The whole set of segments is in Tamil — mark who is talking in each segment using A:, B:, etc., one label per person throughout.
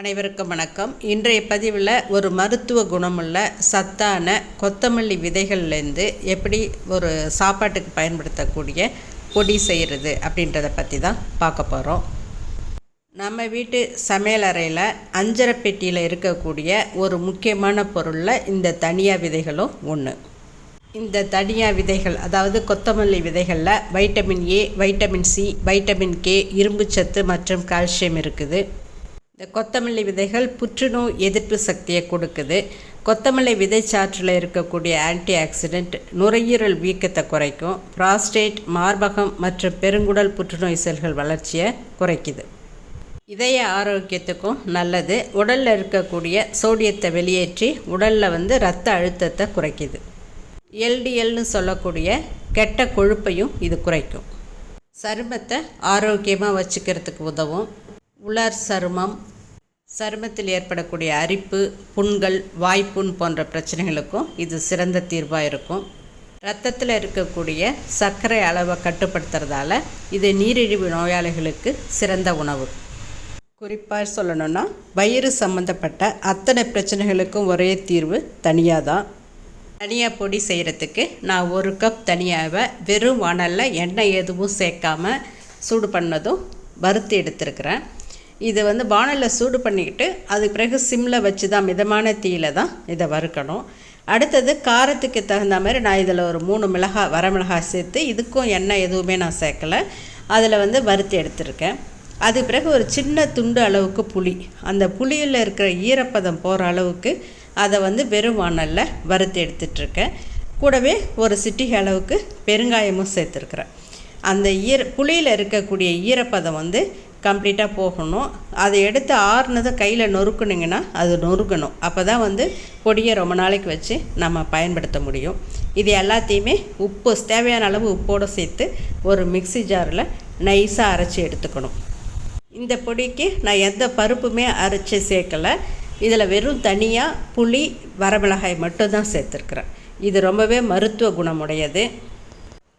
A: அனைவருக்கும் வணக்கம். இன்றைய பதிவில் ஒரு மருத்துவ குணமுள்ள சத்தான கொத்தமல்லி விதைகள்லேருந்து எப்படி ஒரு சாப்பாட்டுக்கு பயன்படுத்தக்கூடிய பொடி செய்கிறது அப்படின்றத பற்றி தான் பார்க்க போகிறோம் நம்ம வீட்டு சமையலறையில் அஞ்சரை பெட்டியில் இருக்கக்கூடிய ஒரு முக்கியமான பொருளில் இந்த தனியா விதைகளும் ஒன்று இந்த தனியா விதைகள் அதாவது கொத்தமல்லி விதைகளில் vitamin A vitamin C vitamin K இரும்புச்சத்து மற்றும் கால்சியம் இருக்குது. இந்த கொத்தமல்லி விதைகள் புற்றுநோய் எதிர்ப்பு சக்தியை கொடுக்குது. கொத்தமல்லி விதைச்சாற்றில் இருக்கக்கூடிய ஆன்டி ஆக்சிடென்ட் நுரையீரல் வீக்கத்தை குறைக்கும். ப்ராஸ்டேட் மார்பகம் மற்றும் பெருங்குடல் புற்றுநோய் செல்கள் வளர்ச்சியை குறைக்குது. இதய ஆரோக்கியத்துக்கும் நல்லது. உடலில் இருக்கக்கூடிய சோடியத்தை வெளியேற்றி உடலில் வந்து ரத்த அழுத்தத்தை குறைக்குது. எல்டிஎல்னு சொல்லக்கூடிய கெட்ட கொழுப்பையும் இது குறைக்கும். சருமத்தை ஆரோக்கியமாக வச்சுக்கிறதுக்கு உதவும். உலர் சருமம் சருமத்தில் ஏற்படக்கூடிய அரிப்பு புண்கள் வாய்ப்புண் போன்ற பிரச்சனைகளுக்கும் இது சிறந்த தீர்வாக இருக்கும். ரத்தத்தில் இருக்கக்கூடிய சர்க்கரை அளவை கட்டுப்படுத்துறதால இது நீரிழிவு நோயாளிகளுக்கு சிறந்த உணவு. குறிப்பாக சொல்லணும்னா வயிறு சம்மந்தப்பட்ட அத்தனை பிரச்சனைகளுக்கும் ஒரே தீர்வு தனியாக தான் தனியாக பொடி செய்கிறதுக்கு நான் ஒரு கப் தனியாவை வெறும் வானலில் எண்ணெய் எதுவும் சேர்க்காம சூடு பண்ணதும் வறுத்து எடுத்துருக்கிறேன். இதை வந்து வானலில் சூடு பண்ணிக்கிட்டு அதுக்கு பிறகு சிம்மில் வச்சு தான் மிதமான தீயில் தான் இதை வறுக்கணும். அடுத்தது காரத்துக்கு தகுந்த மாதிரி நான் இதில் ஒரு மூணு மிளகாய் வரமிளகாய் சேர்த்து இதுக்கும் எண்ணெய் எதுவுமே நான் சேர்க்கலை. அதில் வந்து வறுத்து எடுத்திருக்கேன். அதுக்கு பிறகு ஒரு சின்ன துண்டு அளவுக்கு புளி. அந்த புளியில் இருக்கிற ஈரப்பதம் போகிற அளவுக்கு அதை வந்து வெறும் வானலில் வறுத்து எடுத்துட்ருக்கேன். கூடவே ஒரு சிட்டிகை அளவுக்கு பெருங்காயமும் சேர்த்துருக்குறேன். அந்த ஈர புளியில் இருக்கக்கூடிய ஈரப்பதம் வந்து கம்ப்ளீட்டாக போகணும். அதை எடுத்து ஆறுனதை கையில் நொறுக்குனிங்கன்னா அது நொறுக்கணும் அப்போ தான் வந்து பொடியை ரொம்ப நாளைக்கு வச்சு நம்ம பயன்படுத்த முடியும். இது எல்லாத்தையுமே உப்பு தேவையான அளவு உப்போடு சேர்த்து ஒரு மிக்சி ஜாரில் நைஸாக அரைச்சி எடுத்துக்கணும். இந்த பொடிக்கு நான் எந்த பருப்புமே அரைச்சி சேர்க்கலை. இதில் வெறும் தனியாக புளி வரமிளகாய் மட்டும்தான் சேர்த்துருக்குறேன். இது ரொம்பவே மருத்துவ குணமுடையது.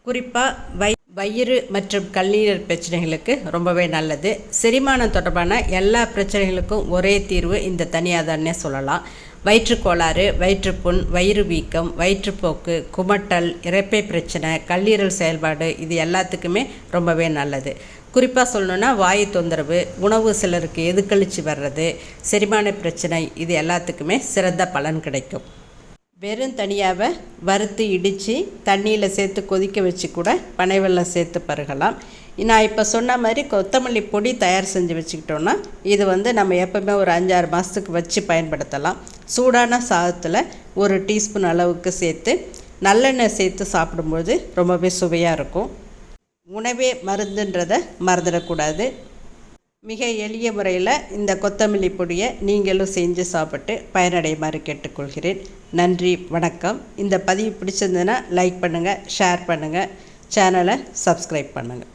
A: குறிப்பாக வை வயிறு மற்றும் கல்லீரல் பிரச்சனைகளுக்கு ரொம்பவே நல்லது. செரிமானம் தொடர்பான எல்லா பிரச்சனைகளுக்கும் ஒரே தீர்வு இந்த தனியாதானே சொல்லலாம். வயிற்றுக்கோளாறு வயிற்றுப்புண் வயிறு வீக்கம் வயிற்றுப்போக்கு குமட்டல் இறப்பை பிரச்சனை கல்லீரல் செயல்பாடு இது எல்லாத்துக்குமே ரொம்பவே நல்லது. குறிப்பாக சொல்லணுன்னா வாயு தொந்தரவு உணவு சிலருக்கு எதுக்கழிச்சு வர்றது செரிமான பிரச்சனை இது எல்லாத்துக்குமே சிறந்த பலன் கிடைக்கும். வெறும் தனியாவை வறுத்து இடித்து தண்ணியில் சேர்த்து கொதிக்க வச்சு கூட பனை வெள்ளம் சேர்த்து பருகலாம். நான் இப்போ சொன்ன மாதிரி கொத்தமல்லி பொடி தயார் செஞ்சு வச்சுக்கிட்டோன்னா இது வந்து நம்ம எப்போவுமே ஒரு அஞ்சாறு மாதத்துக்கு வச்சு பயன்படுத்தலாம். சூடான சாதத்தில் ஒரு டீஸ்பூன் அளவுக்கு சேர்த்து நல்லெண்ணெய் சேர்த்து சாப்பிடும்போது ரொம்பவே சுவையாக இருக்கும். உணவே மருந்துன்றதை மறந்துடக்கூடாது. மிக எளிய முறையில் இந்த கொத்தமல்லி பொடியை நீங்களும் செஞ்சு சாப்பிட்டு பயனடையுமாறு கேட்டுக்கொள்கிறேன். நன்றி வணக்கம். இந்த பதிவு பிடிச்சிருந்ததுன்னா லைக் பண்ணுங்கள் ஷேர் பண்ணுங்கள் சேனலை சப்ஸ்கிரைப் பண்ணுங்கள்